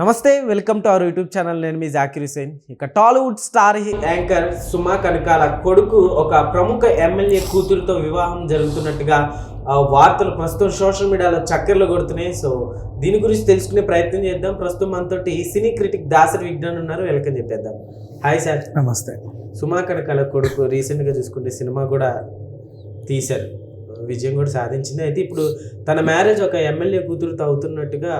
నమస్తే welcome to our YouTube channel. నేను మీ జాకిర్ హుసేన్ ఇక Tollywood star anchor Suma Kanakala కొడుకు ఒక ప్రముఖ ఎమ్మెల్యే కూతురుతో వివాహం జరుగుతున్నట్టుగా వార్తలు ప్రస్తుతం సోషల్ మీడియాలో చక్కర్లు కొడుతున్నాయి. సో దీని గురించి తెలుసుకునే ప్రయత్నం చేద్దాం. ప్రస్తుతం మనతోటి సినీ క్రిటిక్ దాసరి విజ్ఞాన్ ఉన్నారు. వెల్కమ్ చెప్పేద్దాం. Hi sir. నమస్తే. సుమా కనకాల కొడుకు రీసెంట్గా చూసుకుంటే సినిమా కూడా తీశారు. విజయం కూడా సాధించింది. అయితే ఇప్పుడు తన మ్యారేజ్ ఒక ఎమ్మెల్యే కూతురుతో అవుతున్నట్టుగా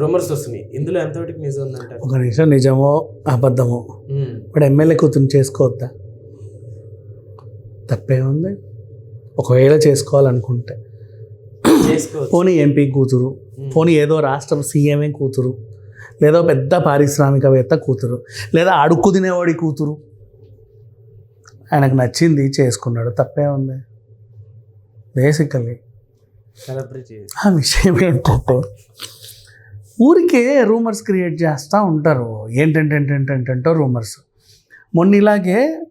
రూమర్స్ వస్తున్నాయి. ఇందులో ఎంతవరకు నిజం ఉందంటారు? ఒక నిమిషం నిజమో అబద్ధమో. ఇప్పుడు ఎమ్మెల్యే కూతురు చేసుకోవద్దా? తప్పేముంది ఒకవేళ చేసుకోవాలనుకుంటే. పోనీ ఎంపీ కూతురు పోనీ ఏదో రాష్ట్రం సీఎంఏ కూతురు లేదా పెద్ద పారిశ్రామికవేత్త కూతురు లేదా అడుక్కు తినేవాడి కూతురు. ఆయనకు నచ్చింది చేసుకున్నాడు తప్పే ఉంది. బేసికల్లీ సెలబ్రేట్ చేసి ఆ విషయం ఏంటంటే ఊరికే రూమర్స్ క్రియేట్ చేస్తూ ఉంటారు. ఏంటంటే ఏంటంటో రూమర్స్. మొన్న ఇలాగే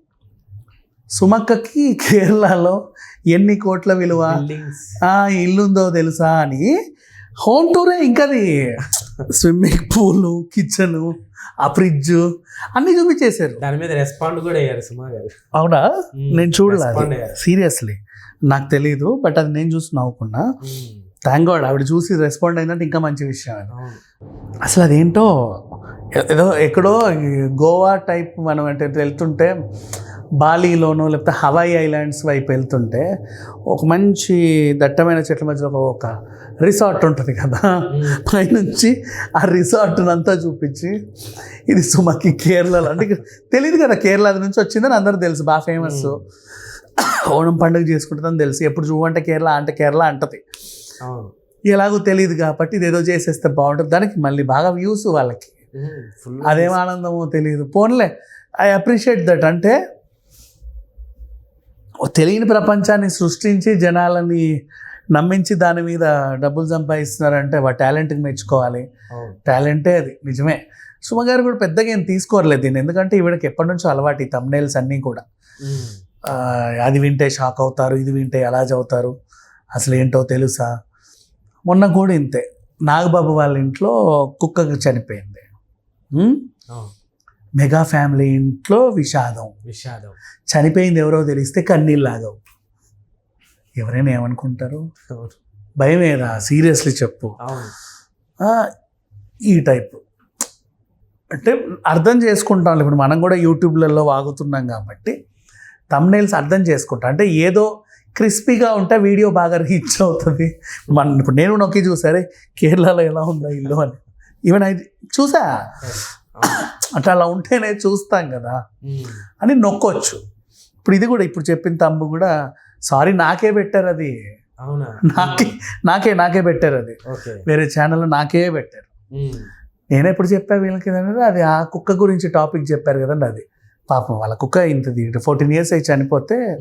సుమక్కకి కేరళలో ఎన్ని కోట్ల విలువ? బిల్డింగ్స్. ఆ ఇల్లు ఉందో తెలుసా అని. హోమ్ టూరే ఇంకది. స్విమ్మింగ్ పూల్ కిచెన్ ఆ ఫ్రిడ్జ్ అన్నీ చూపించేశారు. దాని మీద రెస్పాండ్ కూడా అయ్యారు సుమా గారు. అవునా? నేను చూడలేదు. సీరియస్లీ. నాకు తెలియదు బట్ అది నేను చూసి నవ్వుకున్నా. థ్యాంక్ గాడ్ ఆవిడ చూసి రెస్పాండ్ అయిందంటే ఇంకా మంచి విషయం అసలు అదేంటో ఏదో ఎక్కడో గోవా టైప్ మనం అంటే వెళ్తుంటే బాలీలోనో లేకపోతే హవాయి ఐలాండ్స్ వైపు వెళ్తుంటే ఒక మంచి దట్టమైన చెట్ల మధ్యలో ఒక- ఒక రిసార్ట్ ఉంటుంది కదా. పైనుంచి ఆ రిసార్ట్ అంతా చూపించి ఇది సుమకి కేరళలో అంటే తెలియదు కదా కేరళ నుంచి వచ్చిందని అందరూ తెలుసు బాగా ఫేమస్ ఓణం పండుగ చేసుకుంటుందని తెలుసు ఎప్పుడు చూడంటే కేరళ అంటే కేరళ అంటది. ఎలాగో తెలియదు కాబట్టి ఇదేదో చేసేస్తే బాగుంటుంది. దానికి మళ్ళీ బాగా వ్యూస్ వాళ్ళకి. అదేం ఆనందమో తెలియదు పోన్లే. I appreciate that. అంటే తెలియని ప్రపంచాన్ని సృష్టించి జనాలని నమ్మించి దాని మీద డబ్బులు సంపాదిస్తున్నారంటే వా టాలెంట్కి మెచ్చుకోవాలి. టాలెంటే అది. నిజమే. సుమ గారు కూడా పెద్దగా ఏం తీసుకోరలేదు దీన్ని. ఎందుకంటే ఈవిడకి ఎప్పటి నుంచో అలవాటు ఈ తమ్నేల్స్ అన్నీ కూడా. అది వింటే షాక్ అవుతారు ఇది వింటే ఎలా చదువుతారు. అసలు ఏంటో తెలుసా? మొన్న కూడా ఇంతే. నాగబాబు వాళ్ళ ఇంట్లో కుక్క చనిపోయింది. మెగా ఫ్యామిలీ ఇంట్లో విషాదం. విషాదం. చనిపోయింది ఎవరో తెలిస్తే కన్నీళ్ళు లాగవు ఎవరైనా ఏమనుకుంటారు? అవును భయమేరా సీరియస్లీ చెప్పు. ఈ టైప్. అంటే అర్థం చేసుకుంటాం. ఇప్పుడు మనం కూడా యూట్యూబ్లలో వాగుతున్నాం కాబట్టి తమ్నైల్స్ అర్థం చేసుకుంటాం. అంటే ఏదో క్రిస్పీగా ఉంటే వీడియో బాగా రీచ్ అవుతుంది. మన ఇప్పుడు నేను నొక్కి చూసారే కేరళలో ఎలా ఉందా ఇల్లు? అని. ఈవెన్ అది చూసా. అట్లా అలా ఉంటేనే చూస్తాం కదా. అని నొక్కొచ్చు. ఇప్పుడు ఇది కూడా ఇప్పుడు చెప్పిన తమ్ము కూడా సారీ నాకే పెట్టారు అది. అవునా? నాకే నాకే నాకే పెట్టారు అది. వేరే ఛానల్లో నాకే పెట్టారు. నేను ఎప్పుడు చెప్పా వీళ్ళకి అనేది అది ఆ కుక్క గురించి టాపిక్ చెప్పారు కదండి అది. పాపం వాళ్ళ కుక్క ఇంతది. ఫోర్టీన్ ఇయర్స్ అయి చనిపోతే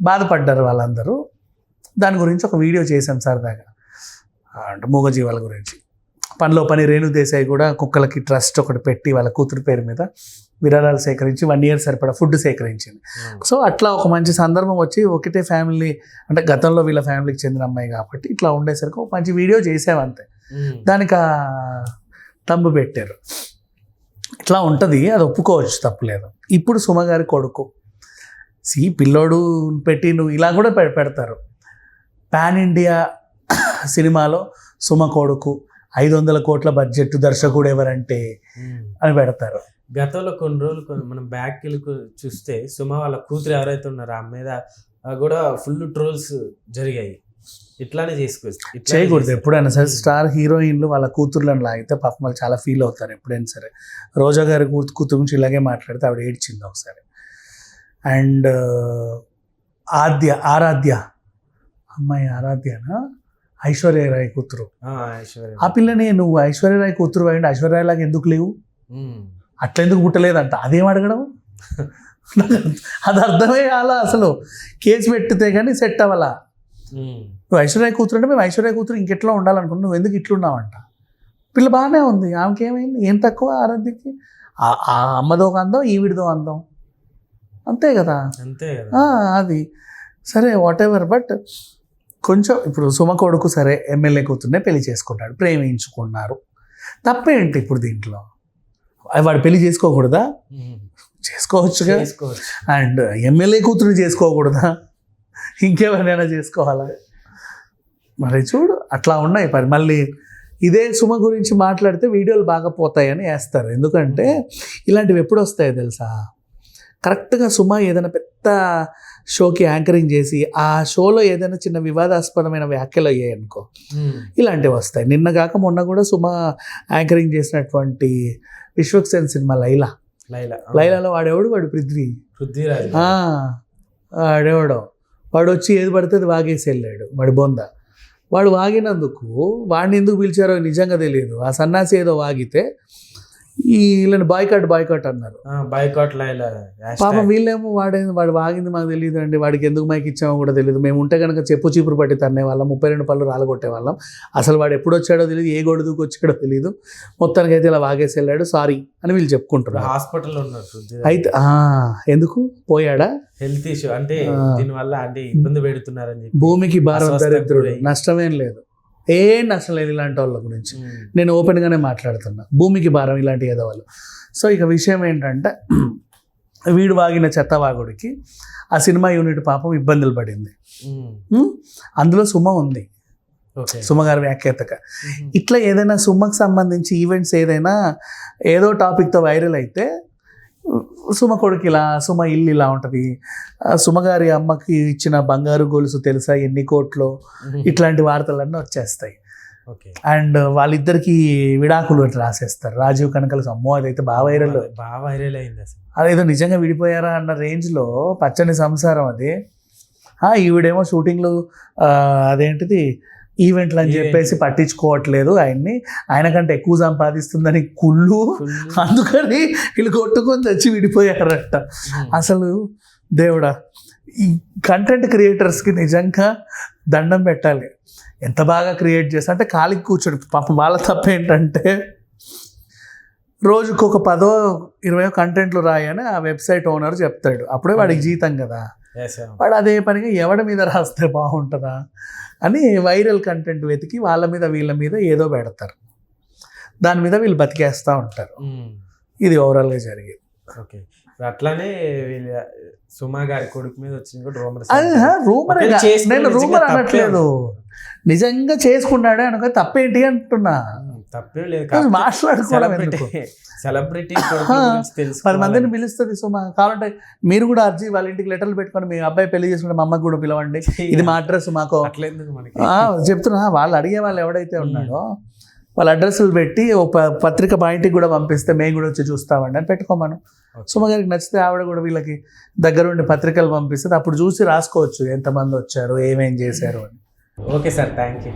బాధపడ్డారు వాళ్ళందరూ. దాని గురించి ఒక వీడియో చేశాం సరదాగా అంటే మూగజీవాల గురించి. పనిలో పని రేణు దేశాయి కూడా కుక్కలకి ట్రస్ట్ ఒకటి పెట్టి వాళ్ళ కూతురు పేరు మీద విరాళాలు సేకరించి వన్ ఇయర్ సరిపడా ఫుడ్ సేకరించింది. అవును. సో అట్లా ఒక మంచి సందర్భం వచ్చి ఒకటే ఫ్యామిలీ అంటే గతంలో వీళ్ళ ఫ్యామిలీకి చెందిన అమ్మాయి కాబట్టి ఇట్లా ఉండేసరికి ఒక మంచి వీడియో చేసామంతే ఉమ్, దానికి ఆ తంబు పెట్టారు. ఇట్లా ఉంటుంది అది ఒప్పుకోవచ్చు తప్పులేదు. ఇప్పుడు సుమగారి కొడుకు. సి పిల్లోడు పెట్టి నువ్వు ఇలా కూడా పె- పెడతారు పాన్ ఇండియా సినిమాలో సుమ కొడుకు ఐదు వందల కోట్ల బడ్జెట్ దర్శకుడు ఎవరంటే ఉమ్. అని పెడతారు గతంలో కొన్ని రోజులు మనం బ్యాక్ చూస్తే సుమ వాళ్ళ కూతురు ఎవరైతే ఉన్నారో ఆ మీద కూడా ఫుల్ ట్రోల్స్ జరిగాయి ఇట్లానే చేసుకోవచ్చు చేయకూడదు. ఎప్పుడైనా సరే ఉమ్. స్టార్ హీరోయిన్లు వాళ్ళ కూతుర్లను లాగితే పాపం వాళ్ళు చాలా ఫీల్ అవుతారు ఎప్పుడైనా సరే రోజా గారి కూతు కూతురు గురించి ఇలాగే మాట్లాడితే ఆవిడ ఏడ్చింది ఒకసారి అండ్ ఆద్య ఆరాధ్య. అమ్మాయి ఆరాధ్యనా? ఐశ్వర్య రాయ్ కూతురు. ఆ, ఐశ్వర్య. ఆ పిల్లని నువ్వు ఐశ్వర్య రాయ్ కూతురు అయ్యండి. ఐశ్వర్య లాగా ఎందుకు లేవు? ఉమ్, అట్లా ఎందుకు పుట్టలేదంట? అదేం అడగడం? అది అర్థమే కాలా అసలు. కేసు పెట్టితే కానీ సెట్ అవ్వాలా? నువ్వు ఐశ్వర్య కూతురు అంటే మేము ఐశ్వర్య కూతురు ఇంకెట్లా ఉండాలనుకున్నావు నువ్వు ఎందుకు ఇట్లున్నావంట? పిల్ల బాగానే ఉంది. ఆమెకి ఏమైంది ఏం తక్కువ? ఆరాధ్యకి? ఆ అమ్మదో అందం ఈవిడిదో అందం అంతే కదా? అంతే కదా. అది. సరే వాట్ ఎవర్ బట్ కొంచెం ఇప్పుడు సుమ కొడుకు సరే ఎమ్మెల్యే కూతుర్నే పెళ్ళి చేసుకున్నాడు ప్రేమించుకున్నారు. తప్పేంటి ఇప్పుడు దీంట్లో? అవి వాడు పెళ్ళి చేసుకోకూడదా? చేసుకోవచ్చుగా? చేసుకోవచ్చు. అండ్ ఎమ్మెల్యే కూతురు చేసుకోకూడదా? ఇంకెవరినైనా చేసుకోవాలా? మరి చూడు అట్లా ఉన్నాయి పని మళ్ళీ ఇదే సుమ గురించి మాట్లాడితే వీడియోలు బాగా పోతాయని వేస్తారు. ఎందుకంటే ఇలాంటివి ఎప్పుడు వస్తాయో తెలుసా? కరెక్ట్గా సుమ ఏదైనా పెద్ద షోకి యాంకరింగ్ చేసి ఆ షోలో ఏదైనా చిన్న వివాదాస్పదమైన వ్యాఖ్యలు అయ్యాయి అనుకో ఇలాంటివి వస్తాయి. నిన్న కాక మొన్న కూడా సుమ యాంకరింగ్ చేసినటువంటి విశ్వక్సేన్ సినిమా లైలా. లైలా లైలాలో వాడేవాడు? వాడు పృథ్వీ. పృథ్వీరాజ్. ఆ, వాడేవాడు. వాడు వచ్చి ఏది పడితే అది వాగేసి వెళ్ళాడు వాడి బొంద. వాడు వాగినందుకు వాడిని ఎందుకు పిలిచారో నిజంగా తెలియదు. ఆ సన్నాసి ఏదో వాగితే వీళ్ళని బాయ్కాట్ బాయ్కాట్ అన్నారు. లైలా పాపం వీళ్ళేమో వాడే వాడు వాగింది మాకు తెలియదు అండి వాడికి ఎందుకు మైక్ ఇచ్చామో కూడా తెలియదు. మేము ఉంటే కనుక చెప్పు చీపురు పట్టి తన్నే వాళ్ళం ముప్పై రెండు పళ్ళు రాలగొట్టే వాళ్ళం. అసలు వాడు ఎప్పుడు వచ్చాడో తెలియదు ఏ గొడుగుకి వచ్చాడో తెలియదు. మొత్తానికి అయితే ఇలా వాగేసి వెళ్ళాడు సారీ అని వీళ్ళు చెప్పుకుంటున్నారు. హాస్పిటల్లో ఉన్నారు అయితే ఆ, ఎందుకు? పోయాడా? హెల్త్ ఇష్యూ అంటే ఆ. దీని వల్ల అంటే ఇబ్బంది పెడుతున్నారని భూమికి భారం అస్వస్థతకు దరిద్రుడు. నష్టమేం లేదు. ఏ లేదు ఇలాంటి వాళ్ళ గురించి. నేను ఓపెన్గానే మాట్లాడుతున్నా. భూమికి భారం ఇలాంటి ఎదవాళ్ళు సో ఇక విషయం ఏంటంటే వీడు వాగిన చెత్తవాగుడికి ఆ సినిమా యూనిట్ పాపం ఇబ్బందులు పడింది. అందులో సుమ ఉంది. సుమ గారి వ్యాఖ్యాతక. ఇట్లా ఏదైనా సుమకు సంబంధించి ఈవెంట్స్ ఏదైనా ఏదో టాపిక్తో వైరల్ అయితే సుమ కొడుకు ఇలా సుమ ఇల్లు ఇలా ఉంటుంది. సుమ గారి అమ్మకి ఇచ్చిన బంగారు గొలుసు తెలుసా? ఎన్ని కోట్లు. ఇట్లాంటి వార్తలన్నీ వచ్చేస్తాయి. ఓకే. అండ్ వాళ్ళిద్దరికి విడాకులు రాసేస్తారు. రాజీవ్ కనకల అమ్మో అదైతే బాగా వైరల్. బాగా వైరల్ అయింది అసలు. అదేదో నిజంగా విడిపోయారా అన్న రేంజ్లో పచ్చని సంసారం అది. ఆ, ఈవిడేమో షూటింగ్లు అదేంటిది? ఈవెంట్లు అని. చెప్పేసి పట్టించుకోవట్లేదు ఆయన్ని ఆయన కంటే ఎక్కువ సంపాదిస్తుందని కుళ్ళు. అందుకని వీళ్ళు కొట్టుకొని తెచ్చి విడిపోయారట. అసలు దేవుడా ఈ కంటెంట్ క్రియేటర్స్కి నిజంగా దండం పెట్టాలి ఎంత బాగా క్రియేట్ చేస్తా అంటే ఖాళీకి కూర్చోడు పాపం వాళ్ళ తప్ప ఏంటంటే రోజుకు ఒక పదో ఇరవయో కంటెంట్లు రాయని ఆ వెబ్సైట్ ఓనర్ చెప్తాడు అప్పుడే వాడికి జీతం కదా. వాడు అదే పనిగా ఎవడి మీద రాస్తే బాగుంటుందా అని వైరల్ కంటెంట్ వెతికి వాళ్ళ మీద వీళ్ళ మీద ఏదో పెడతారు. దాని మీద వీళ్ళు బతికేస్తూ ఉంటారు. ఉమ్. ఇది ఓవరాల్గా జరిగేది. ఓకే అట్లానే వీళ్ళ సుమా గారి కొడుకు మీద వచ్చింది కూడా రూమర్ నేను రూమర్ అనట్లేదు. నిజంగా చేసుకున్నాడే అనుకో తప్పేంటి అంటున్నా? తప్పేం లేదు. మాట్లాడుకోవడం ఎందుకు? సెలబ్రిటీ తెలుసు పది మందిని పిలుస్తుంది సుమా. కావాలంటే మీరు కూడా అర్జీ వాళ్ళ ఇంటికి లెటర్లు పెట్టుకొని మీ అబ్బాయి పెళ్ళి చేసుకుంటే మా అమ్మకి కూడా పిలవండి. ఇది మా అడ్రస్ మాకు. మనకి? ఆ, చెప్తున్నా. వాళ్ళు అడిగే వాళ్ళు ఎవడైతే ఉన్నాడో వాళ్ళ అడ్రస్లు పెట్టి ఒక పత్రిక మా ఇంటికి కూడా పంపిస్తే మేము కూడా వచ్చి చూస్తామండి అని పెట్టుకోమను. సుమ గారికి నచ్చితే ఆవిడ కూడా వీళ్ళకి దగ్గరుండి పత్రికలు పంపిస్తుంది అప్పుడు చూసి రాసుకోవచ్చు ఎంతమంది వచ్చారు ఏమేం చేశారు అని. Okay sir thank you